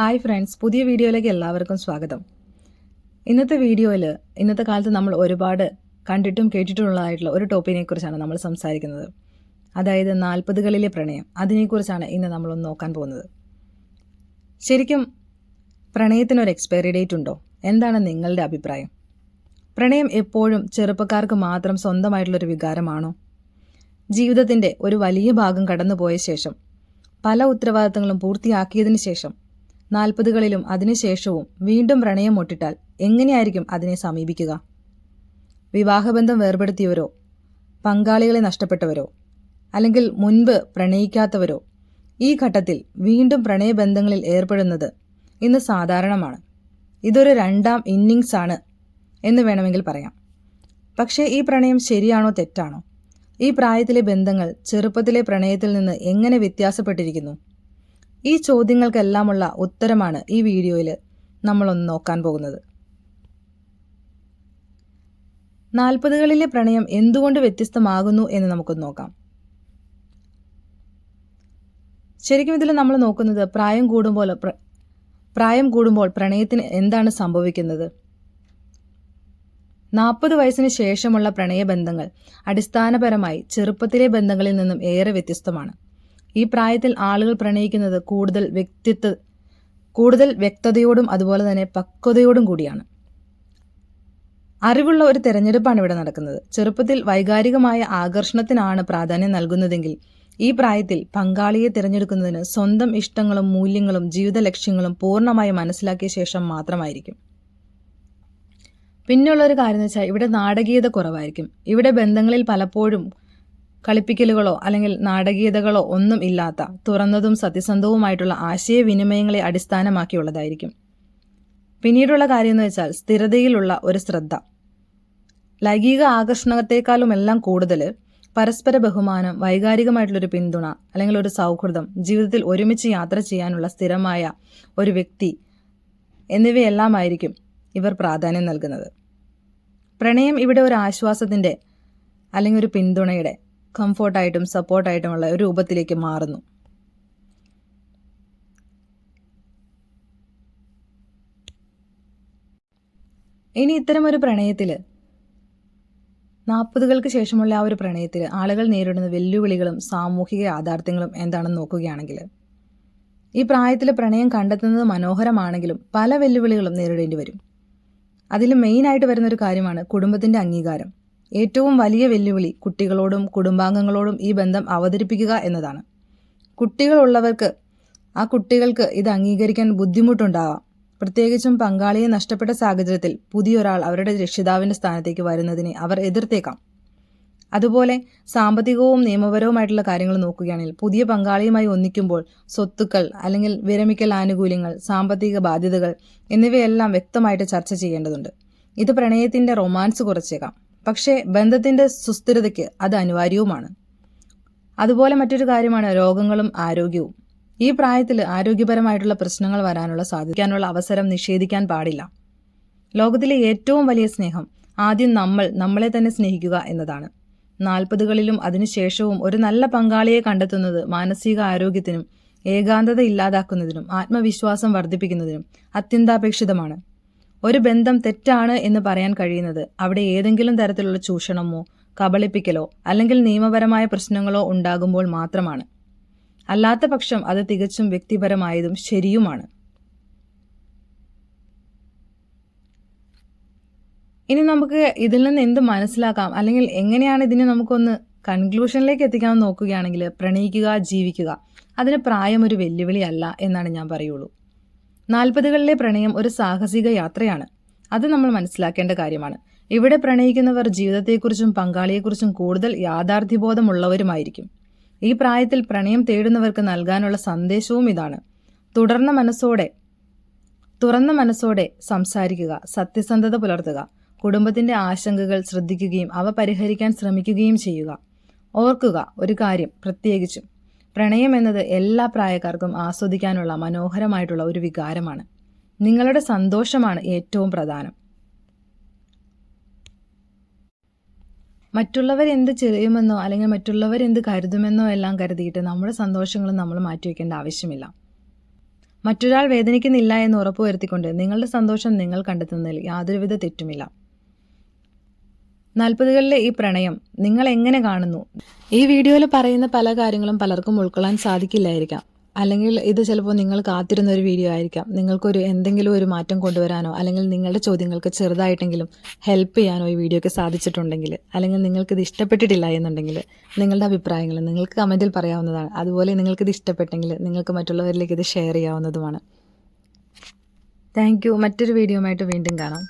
Hi friends പുതിയ വീഡിയോയിലേക്ക് എല്ലാവർക്കും സ്വാഗതം. ഇന്നത്തെ വീഡിയോയിൽ ഇന്നത്തെ കാലത്ത് നമ്മൾ ഒരുപാട് കണ്ടിട്ടും കേട്ടിട്ടുള്ളതായിട്ടുള്ള ഒരു ടോപ്പിനെ കുറിച്ചാണ് നമ്മൾ സംസാരിക്കുന്നത്. അതായത് നാൽപ്പതുകളിലെ പ്രണയം. അതിനെക്കുറിച്ചാണ് ഇന്ന് നമ്മളൊന്ന് നോക്കാൻ പോകുന്നത്. ശരിക്കും പ്രണയത്തിനൊരു എക്സ്പയറി ഡേറ്റ് ഉണ്ടോ? എന്താണ് നിങ്ങളുടെ അഭിപ്രായം? പ്രണയം എപ്പോഴും ചെറുപ്പക്കാർക്ക് മാത്രം സ്വന്തമായിട്ടുള്ളൊരു വികാരമാണോ? ജീവിതത്തിന്റെ ഒരു വലിയ ഭാഗം കടന്നുപോയ ശേഷം പല ഉത്തരവാദിത്തങ്ങളും പൂർത്തിയാക്കിയതിനു ശേഷം നാൽപ്പതുകളിലും അതിനുശേഷവും വീണ്ടും പ്രണയം മുട്ടിട്ടാൽ എങ്ങനെയായിരിക്കും അതിനെ സമീപിക്കുക? വിവാഹബന്ധം വേർപെടുത്തിയവരോ? പങ്കാളികളെ നഷ്ടപ്പെട്ടവരോ? അല്ലെങ്കിൽ മുൻപ് പ്രണയിക്കാത്തവരോ? ഈ ഘട്ടത്തിൽ വീണ്ടും പ്രണയബന്ധങ്ങളിൽ ഏർപ്പെടുന്നത് ഇന്ന് സാധാരണമാണ്. ഇതൊരു രണ്ടാം ഇന്നിങ്സ് ആണ് എന്ന് വേണമെങ്കിൽ പറയാം. പക്ഷേ ഈ പ്രണയം ശരിയാണോ തെറ്റാണോ? ഈ പ്രായത്തിലെ ബന്ധങ്ങൾ ചെറുപ്പത്തിലെ പ്രണയത്തിൽ നിന്ന് എങ്ങനെ വ്യത്യാസപ്പെട്ടിരിക്കുന്നു? ഈ ചോദ്യങ്ങൾക്കെല്ലാമുള്ള ഉത്തരമാണ് ഈ വീഡിയോയിൽ നമ്മളൊന്ന് നോക്കാൻ പോകുന്നത്. നാൽപ്പതുകളിലെ പ്രണയം എന്തുകൊണ്ട് വ്യത്യസ്തമാകുന്നു എന്ന് നമുക്കൊന്ന് നോക്കാം. ശരിക്കും ഇതിൽ നമ്മൾ നോക്കുന്നത് പ്രായം കൂടുമ്പോൾ പ്രായം കൂടുമ്പോൾ പ്രണയത്തിന് എന്താണ് സംഭവിക്കുന്നത്? നാൽപ്പത് വയസ്സിന് ശേഷമുള്ള പ്രണയബന്ധങ്ങൾ അടിസ്ഥാനപരമായി ചെറുപ്പത്തിലെ ബന്ധങ്ങളിൽ നിന്നും ഏറെ വ്യത്യസ്തമാണ്. ഈ പ്രായത്തിൽ ആളുകൾ പ്രണയിക്കുന്നത് കൂടുതൽ വ്യക്തിത്വ കൂടുതൽ വ്യക്തതയോടും അതുപോലെ തന്നെ പക്വതയോടും കൂടിയാണ്. അറിവുള്ള ഒരു തെരഞ്ഞെടുപ്പാണ് ഇവിടെ നടക്കുന്നത്. ചെറുപ്പത്തിൽ വൈകാരികമായ ആകർഷണത്തിനാണ് പ്രാധാന്യം നൽകുന്നതെങ്കിൽ ഈ പ്രായത്തിൽ പങ്കാളിയെ തിരഞ്ഞെടുക്കുന്നതിന് സ്വന്തം ഇഷ്ടങ്ങളും മൂല്യങ്ങളും ജീവിത ലക്ഷ്യങ്ങളും പൂർണമായി മനസ്സിലാക്കിയ ശേഷം മാത്രമായിരിക്കും. പിന്നെയുള്ള ഒരു കാര്യം എന്ന് വെച്ചാൽ ഇവിടെ നാടകീയത കുറവായിരിക്കും. ഇവിടെ ബന്ധങ്ങളിൽ പലപ്പോഴും കളിപ്പിക്കലുകളോ അല്ലെങ്കിൽ നാടകീയതകളോ ഒന്നും ഇല്ലാത്ത തുറന്നതും സത്യസന്ധവുമായിട്ടുള്ള ആശയവിനിമയങ്ങളെ അടിസ്ഥാനമാക്കിയുള്ളതായിരിക്കും. പിന്നീടുള്ള കാര്യം എന്ന് വെച്ചാൽ സ്ഥിരതയിലുള്ള ഒരു ശ്രദ്ധ. ലൈംഗിക ആകർഷണത്തെക്കാളും എല്ലാം കൂടുതൽ പരസ്പര ബഹുമാനം വൈകാരികമായിട്ടുള്ളൊരു പിന്തുണ അല്ലെങ്കിൽ ഒരു സൗഹൃദം ജീവിതത്തിൽ ഒരുമിച്ച് യാത്ര ചെയ്യാനുള്ള സ്ഥിരമായ ഒരു വ്യക്തി എന്നിവയെല്ലാമായിരിക്കും ഇവർ പ്രാധാന്യം നൽകുന്നത്. പ്രണയം ഇവിടെ ഒരു ആശ്വാസത്തിന്റെ അല്ലെങ്കിൽ ഒരു പിന്തുണയുടെ കംഫോർട്ടായിട്ടും സപ്പോർട്ടായിട്ടുമുള്ള ഒരു രൂപത്തിലേക്ക് മാറുന്നു. ഇനി ഇത്തരം ഒരു പ്രണയത്തിൽ നാൽപ്പതുകൾക്ക് ശേഷമുള്ള ആ ഒരു പ്രണയത്തിൽ ആളുകൾ നേരിടുന്ന വെല്ലുവിളികളും സാമൂഹിക യാഥാർത്ഥ്യങ്ങളും എന്താണെന്ന് നോക്കുകയാണെങ്കിൽ ഈ പ്രായത്തിൽ പ്രണയം കണ്ടെത്തുന്നത് മനോഹരമാണെങ്കിലും പല വെല്ലുവിളികളും നേരിടേണ്ടി വരും. അതിൽ മെയിനായിട്ട് വരുന്ന ഒരു കാര്യമാണ് കുടുംബത്തിന്റെ അംഗീകാരം. ഏറ്റവും വലിയ വെല്ലുവിളി കുട്ടികളോടും കുടുംബാംഗങ്ങളോടും ഈ ബന്ധം അവതരിപ്പിക്കുക എന്നതാണ്. കുട്ടികളുള്ളവർക്ക് ആ കുട്ടികൾക്ക് ഇത് അംഗീകരിക്കാൻ ബുദ്ധിമുട്ടുണ്ടാവാം. പ്രത്യേകിച്ചും പങ്കാളിയെ നഷ്ടപ്പെട്ട സാഹചര്യത്തിൽ പുതിയൊരാൾ അവരുടെ രക്ഷിതാവിന്റെ സ്ഥാനത്തേക്ക് വരുന്നതിനെ അവർ എതിർത്തേക്കാം. അതുപോലെ സാമ്പത്തികവും നിയമപരവുമായിട്ടുള്ള കാര്യങ്ങൾ നോക്കുകയാണെങ്കിൽ പുതിയ പങ്കാളിയുമായി ഒന്നിക്കുമ്പോൾ സ്വത്തുക്കൾ അല്ലെങ്കിൽ വിരമിക്കൽ ആനുകൂല്യങ്ങൾ സാമ്പത്തിക ബാധ്യതകൾ എന്നിവയെല്ലാം വ്യക്തമായിട്ട് ചർച്ച ചെയ്യേണ്ടതുണ്ട്. ഇത് പ്രണയത്തിന്റെ റൊമാൻസ് കുറച്ചേക്കാം. പക്ഷേ ബന്ധത്തിന്റെ സുസ്ഥിരതയ്ക്ക് അത് അനിവാര്യവുമാണ്. അതുപോലെ മറ്റൊരു കാര്യമാണ് രോഗങ്ങളും ആരോഗ്യവും. ഈ പ്രായത്തിൽ ആരോഗ്യപരമായിട്ടുള്ള പ്രശ്നങ്ങൾ വരാനുള്ള സാധിക്കാനുള്ള അവസരം നിഷേധിക്കാൻ പാടില്ല. ലോകത്തിലെ ഏറ്റവും വലിയ സ്നേഹം ആദ്യം നമ്മൾ നമ്മളെ തന്നെ സ്നേഹിക്കുക എന്നതാണ്. നാൽപ്പതുകളിലും അതിനുശേഷവും ഒരു നല്ല പങ്കാളിയെ കണ്ടെത്തുന്നത് മാനസിക ആരോഗ്യത്തിനും ഏകാന്തത ഇല്ലാതാക്കുന്നതിനും ആത്മവിശ്വാസം വർദ്ധിപ്പിക്കുന്നതിനും അത്യന്താപേക്ഷിതമാണ്. ഒരു ബന്ധം തെറ്റാണ് എന്ന് പറയാൻ കഴിയുന്നത്. അവിടെ ഏതെങ്കിലും തരത്തിലുള്ള ചൂഷണമോ കബളിപ്പിക്കലോ അല്ലെങ്കിൽ നിയമപരമായ പ്രശ്നങ്ങളോ ഉണ്ടാകുമ്പോൾ മാത്രമാണ്. അല്ലാത്ത പക്ഷം അത് തികച്ചും വ്യക്തിപരമായതും ശരിയുമാണ്. ഇനി നമുക്ക് ഇതിൽ നിന്ന് എന്ത് മനസ്സിലാക്കാം? അല്ലെങ്കിൽ എങ്ങനെയാണ് ഇതിനെ നമുക്കൊന്ന് കൺക്ലൂഷനിലേക്ക് എത്തിക്കാൻ നോക്കുകയാണെങ്കിൽ പ്രണയിക്കുക ജീവിക്കുക അതിന് പ്രായം ഒരു വെല്ലുവിളിയല്ല എന്നാണ് ഞാൻ പറയുള്ളൂ. നാൽപ്പതുകളിലെ പ്രണയം ഒരു സാഹസിക യാത്രയാണ്. അത് നമ്മൾ മനസ്സിലാക്കേണ്ട കാര്യമാണ്. ഇവിടെ പ്രണയിക്കുന്നവർ ജീവിതത്തെക്കുറിച്ചും പങ്കാളിയെക്കുറിച്ചും കൂടുതൽ യാഥാർത്ഥ്യബോധമുള്ളവരുമായിരിക്കും. ഈ പ്രായത്തിൽ പ്രണയം തേടുന്നവർക്ക് നൽകാനുള്ള സന്ദേശവും ഇതാണ്. തുടർന്ന മനസ്സോടെ തുറന്ന മനസ്സോടെ സംസാരിക്കുക സത്യസന്ധത പുലർത്തുക കുടുംബത്തിന്റെ ആശങ്കകൾ ശ്രദ്ധിക്കുകയും അവ പരിഹരിക്കാൻ ശ്രമിക്കുകയും ചെയ്യുക. ഓർക്കുക ഒരു കാര്യം പ്രത്യേകിച്ചും പ്രണയം എന്നത് എല്ലാ പ്രായക്കാർക്കും ആസ്വദിക്കാനുള്ള മനോഹരമായിട്ടുള്ള ഒരു വികാരമാണ്. നിങ്ങളുടെ സന്തോഷമാണ് ഏറ്റവും പ്രധാനം. മറ്റുള്ളവർ എന്ത് ചെയ്യുമെന്നോ അല്ലെങ്കിൽ മറ്റുള്ളവർ എന്ത് കരുതുമെന്നോ എല്ലാം കരുതിയിട്ട് നമ്മുടെ സന്തോഷങ്ങൾ നമ്മൾ മാറ്റിവെക്കേണ്ട ആവശ്യമില്ല. മറ്റൊരാൾ വേദനിക്കുന്നില്ല എന്ന് ഉറപ്പുവരുത്തിക്കൊണ്ട് നിങ്ങളുടെ സന്തോഷം നിങ്ങൾ കണ്ടെത്തുന്നതിൽ യാതൊരുവിധ തെറ്റുമില്ല. നാൽപ്പതുകളിലെ ഈ പ്രണയം നിങ്ങൾ എങ്ങനെ കാണുന്നു? ഈ വീഡിയോയിൽ പറയുന്ന പല കാര്യങ്ങളും പലർക്കും ഉൾക്കൊള്ളാൻ സാധിക്കില്ലായിരിക്കാം. അല്ലെങ്കിൽ ഇത് ചിലപ്പോൾ നിങ്ങൾ കാത്തിരുന്ന ഒരു വീഡിയോ ആയിരിക്കാം. നിങ്ങൾക്കൊരു എന്തെങ്കിലും ഒരു മാറ്റം കൊണ്ടുവരാനോ അല്ലെങ്കിൽ നിങ്ങളുടെ ചോദ്യങ്ങൾക്ക് ചെറുതായിട്ടെങ്കിലും ഹെൽപ്പ് ചെയ്യാനോ ഈ വീഡിയോയ്ക്ക് സാധിച്ചിട്ടുണ്ടെങ്കിൽ അല്ലെങ്കിൽ ഇത് ഇഷ്ടപ്പെട്ടിട്ടില്ല എന്നുണ്ടെങ്കിൽ നിങ്ങളുടെ അഭിപ്രായങ്ങൾ നിങ്ങൾക്ക് കമന്റിൽ പറയാവുന്നതാണ്. അതുപോലെ നിങ്ങൾക്കിത് ഇഷ്ടപ്പെട്ടെങ്കിൽ നിങ്ങൾക്ക് മറ്റുള്ളവരിലേക്ക് ഇത് ഷെയർ ചെയ്യാവുന്നതുമാണ്. താങ്ക് മറ്റൊരു വീഡിയോയുമായിട്ട് വീണ്ടും കാണാം.